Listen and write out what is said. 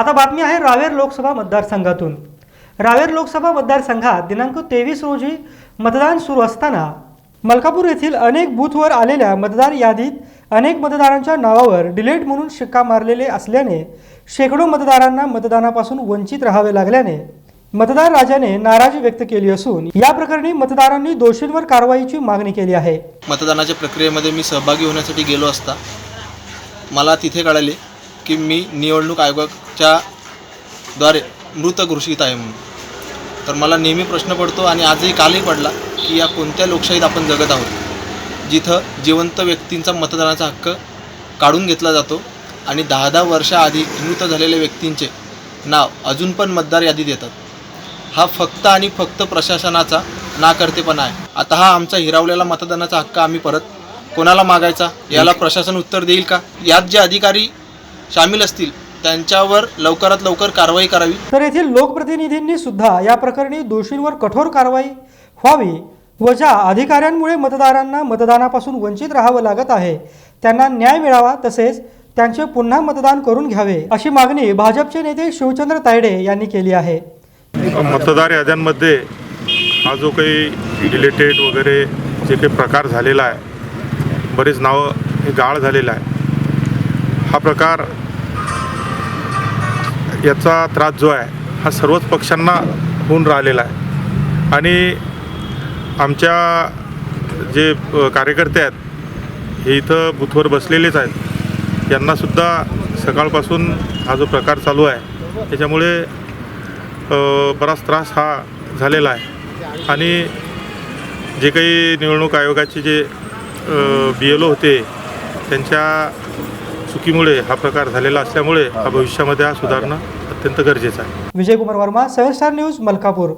आता बातमी आहे रावेर लोकसभा मतदारसंघातून. रावेर लोकसभा मतदारसंघात दिनांक तेवीस रोजी मतदान सुरू असताना मलकापूर येथील अनेक बूथवर आलेल्या मतदार यादीत अनेक मतदारांच्या नावावर डिलेट म्हणून शिक्का मारलेले असल्याने शेकडो मतदारांना मतदानापासून वंचित राहावे लागल्याने मतदार राजाने नाराजी व्यक्त केली असून या प्रकरणी मतदारांनी दोषींवर कारवाईची मागणी केली आहे. मतदानाच्या प्रक्रियेमध्ये मी सहभागी होण्यासाठी गेलो असता मला तिथे कळाले की मी निवडणूक आयोगा द्वारे मृत घोषित आहे म्हणून. तर मला नेहमी प्रश्न पडतो आणि आजही कालही पडला की या कोणत्या लोकशाहीत आपण जगत आहोत? जिथं जिवंत व्यक्तींचा मतदानाचा हक्क काढून घेतला जातो आणि दहा दहा वर्षाआधी मृत झालेल्या व्यक्तींचे नाव अजून पण मतदार यादीत येतात. हा फक्त आणि फक्त प्रशासनाचा नाकर्तेपणा आहे. आता हा आमचा हिरावलेला मतदानाचा हक्क आम्ही परत कोणाला मागायचा? याला प्रशासन उत्तर देईल का? यात जे अधिकारी सामील असतील त्यांच्यावर लवकरात लवकर कारवाई करावी. तर येथील लोकप्रतिनिधींनी सुद्धा या प्रकरणी दोषींवर कठोर कारवाई व्हावी व ज्या अधिकाऱ्यांमुळे मतदारांना मतदानापासून वंचित राहावं लागत आहे त्यांना न्याय मिळावा तसेच त्यांचे पुन्हा मतदान करून घ्यावे अशी मागणी भाजपचे नेते शिवचंद्र तायडे यांनी केली आहे. मतदार याद्यांमध्ये हा जो काही रिलेटेड वगैरे जे काही प्रकार झालेला आहे बरेच नावं हे गाळ झालेलं आहे. हा प्रकार याचा त्रास जो आहे हा सर्वच पक्षांना होऊन राहिलेला आहे. आणि आमच्या जे कार्यकर्ते आहेत हे इथं बुथवर बसलेलेच आहेत. यांनासुद्धा सकाळपासून हा जो प्रकार चालू आहे त्याच्यामुळे बराच त्रास हा झालेला आहे. आणि जे काही निवडणूक आयोगाचे जे बी एल ओ होते त्यांच्या चुकीमुळे हा प्रकार झालेला असल्यामुळे हा भविष्यामध्ये हा सुधारणा अत्यंत गरजेचं आहे. Vijaykumar Verma seven star news Malkapur.